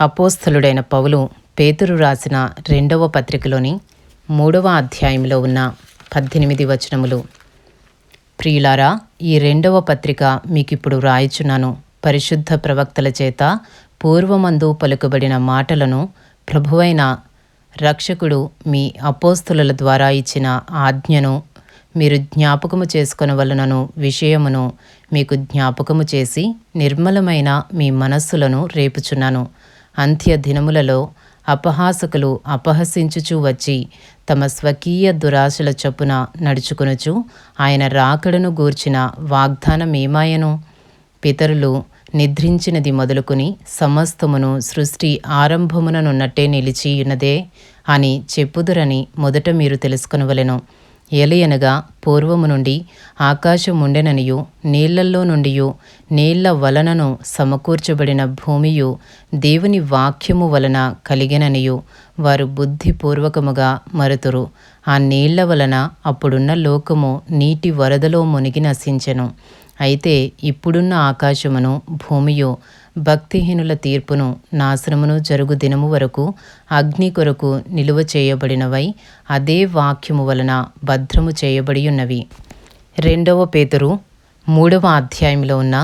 అపోస్థలుడైన పౌలు పేతురు రాసిన రెండవ పత్రికలోని మూడవ అధ్యాయంలో ఉన్న పద్దెనిమిది వచనములు. ప్రియులారా ఈ రెండవ పత్రిక మీకిప్పుడు రాయిచున్నాను. పరిశుద్ధ ప్రవక్తల చేత పూర్వమందు పలుకుబడిన మాటలను ప్రభువైన రక్షకుడు మీ అపోస్తుల ద్వారా ఇచ్చిన ఆజ్ఞను మీరు జ్ఞాపకము చేసుకొనవలనను విషయమును మీకు జ్ఞాపకము చేసి నిర్మలమైన మీ మనస్సులను రేపుచున్నాను. అంత్య దినములలో అపహాసకులు అపహసించుచూ వచ్చి తమ స్వకీయ దురాశల చొప్పున నడుచుకొనుచు ఆయన రాకడను గూర్చిన వాగ్దానమేమాయను పితరులు నిద్రించినది మొదలుకొని సమస్తమును సృష్టి ఆరంభముననున్నట్టే నిలిచి ఉన్నదే అని చెప్పుదురని మొదట మీరు తెలుసుకొనవలెను. ఎలయనగా పూర్వము నుండి ఆకాశముండెననియు నీళ్ళల్లో నుండియు నీళ్ళ వలనను సమకూర్చబడిన భూమియు దేవుని వాక్యము వలన కలిగిననియు వారు బుద్ధిపూర్వకముగా మరుతురు. ఆ నీళ్ళ వలన అప్పుడున్న లోకము నీటి వరదలో మునిగి నశించెను. అయితే ఇప్పుడున్న ఆకాశమును భూమియు భక్తిహీనుల తీర్పును నాశనమును జరుగు దినము వరకు అగ్ని కొరకు నిలువ చేయబడినవై అదే వాక్యము వలన భద్రము చేయబడి ఉన్నవి రెండవ పేతురు మూడవ అధ్యాయంలో ఉన్న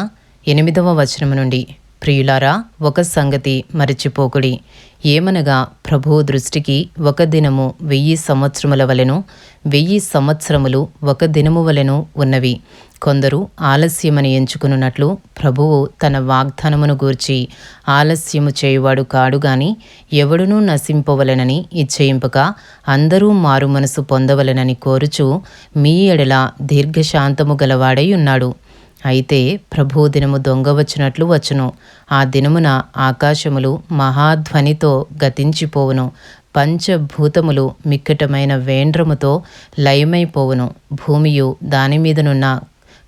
ఎనిమిదవ వచనము నుండి. ప్రియులారా ఒక సంగతి మరచిపోకుడి. ఏమనగా ప్రభువు దృష్టికి ఒక దినము వెయ్యి సంవత్సరముల వలెను వెయ్యి సంవత్సరములు ఒక దినము వలెను ఉన్నవి. కొందరు ఆలస్యమని ఎంచుకున్నట్లు ప్రభువు తన వాగ్దానమును గూర్చి ఆలస్యము చేయువాడు కాడు గాని ఎవడునూ నశింపవలెనని ఇచ్చయింపక అందరూ మారు మనసు పొందవలెనని కోరుచు మీ ఎడల దీర్ఘశాంతము గలవాడై ఉన్నాడు. అయితే ప్రభు దినము దొంగ వచ్చినట్లు వచ్చును. ఆ దినమున ఆకాశములు మహాధ్వనితో గతించిపోవును. పంచభూతములు మిక్కటమైన వేండ్రముతో లయమైపోవును. భూమియు దానిమీదనున్న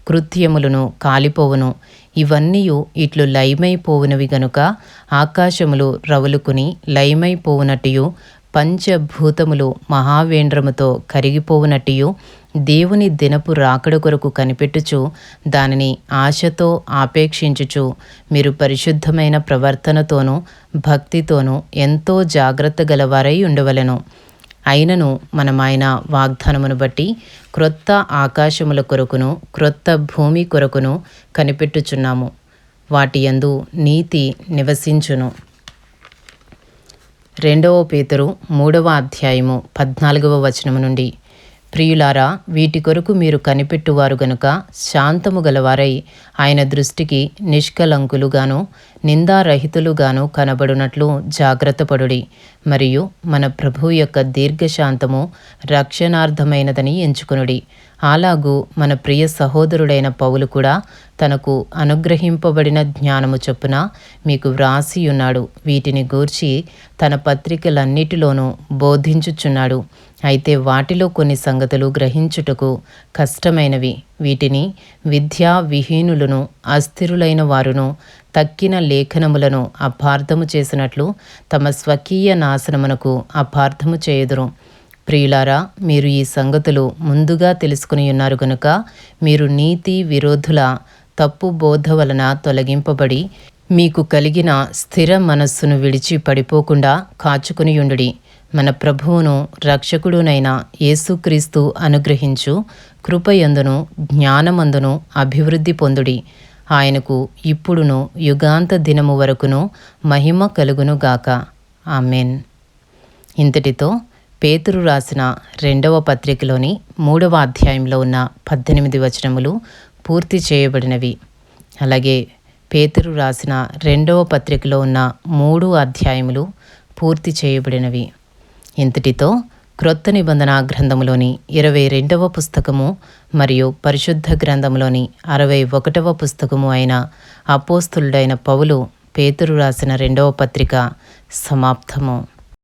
కృత్యములను కాలిపోవును. ఇవన్నీయు ఇట్లు లయమైపోవునవి గనుక ఆకాశములు రవులుకుని లయమైపోవునట్టు పంచభూతములు మహావేంద్రముతో కరిగిపోవునట్టియు. దేవుని దినపు రాకడ కొరకు కనిపెట్టుచు దానిని ఆశతో ఆపేక్షించుచు మీరు పరిశుద్ధమైన ప్రవర్తనతోనూ భక్తితోనూ ఎంతో జాగ్రత్త గలవారై ఉండవలెను. అయినను మనమాయన వాగ్దానమును బట్టి క్రొత్త ఆకాశముల కొరకును క్రొత్త భూమి కొరకును కనిపెట్టుచున్నాము. వాటి యందు నీతి నివసించును. రెండవ పేతురు మూడవ అధ్యాయము పద్నాలుగవ వచనము నుండి. ప్రియులారా వీటి కొరకు మీరు కనిపెట్టువారు గనుక శాంతము గలవారై ఆయన దృష్టికి నిష్కలంకులుగాను నిందారహితులుగాను కనబడునట్లు జాగ్రత్తపడుడి. మరియు మన ప్రభు యొక్క దీర్ఘశాంతము రక్షణార్థమైనదని ఎంచుకునుడి. అలాగూ మన ప్రియ సహోదరుడైన పౌలు కూడా తనకు అనుగ్రహింపబడిన జ్ఞానము చొప్పున మీకు వ్రాసియున్నాడు. వీటిని గూర్చి తన పత్రికలన్నిటిలోనూ బోధించుచున్నాడు. అయితే వాటిలో కొన్ని సంగతులు గ్రహించుటకు కష్టమైనవి. వీటిని విద్యా విహీనులను అస్థిరులైన వారును తక్కిన లేఖనములను అపార్థము చేసినట్లు తమ స్వకీయ నాశనమునకు అపార్థము చేయుదురు. ప్రియులారా మీరు ఈ సంగతులు ముందుగా తెలుసుకుని ఉన్నారు గనుక మీరు నీతి విరోధుల తప్పు బోధ వలన తొలగింపబడి మీకు కలిగిన స్థిర మనస్సును విడిచి పడిపోకుండా కాచుకునియుండుడి మన ప్రభువును రక్షకుడునైన యేసుక్రీస్తు అనుగ్రహించు కృపయందును జ్ఞానమందును అభివృద్ధి పొందుడి. ఆయనకు ఇప్పుడును యుగాంత దినము వరకును మహిమ కలుగునుగాక ఆమెన్. ఇంతటితో పేతురు రాసిన రెండవ పత్రికలోని మూడవ అధ్యాయంలో ఉన్న పద్దెనిమిది వచనములు పూర్తి చేయబడినవి. అలాగే పేతురు రాసిన రెండవ పత్రికలో ఉన్న మూడు అధ్యాయములు పూర్తి చేయబడినవి. ఇంతటితో క్రొత్త నిబంధన గ్రంథములోని ఇరవై రెండవ పుస్తకము మరియు పరిశుద్ధ గ్రంథంలోని అరవై ఒకటవ పుస్తకము అయిన అపోస్తులుడైన పౌలు పేతురు రాసిన రెండవ పత్రిక సమాప్తము.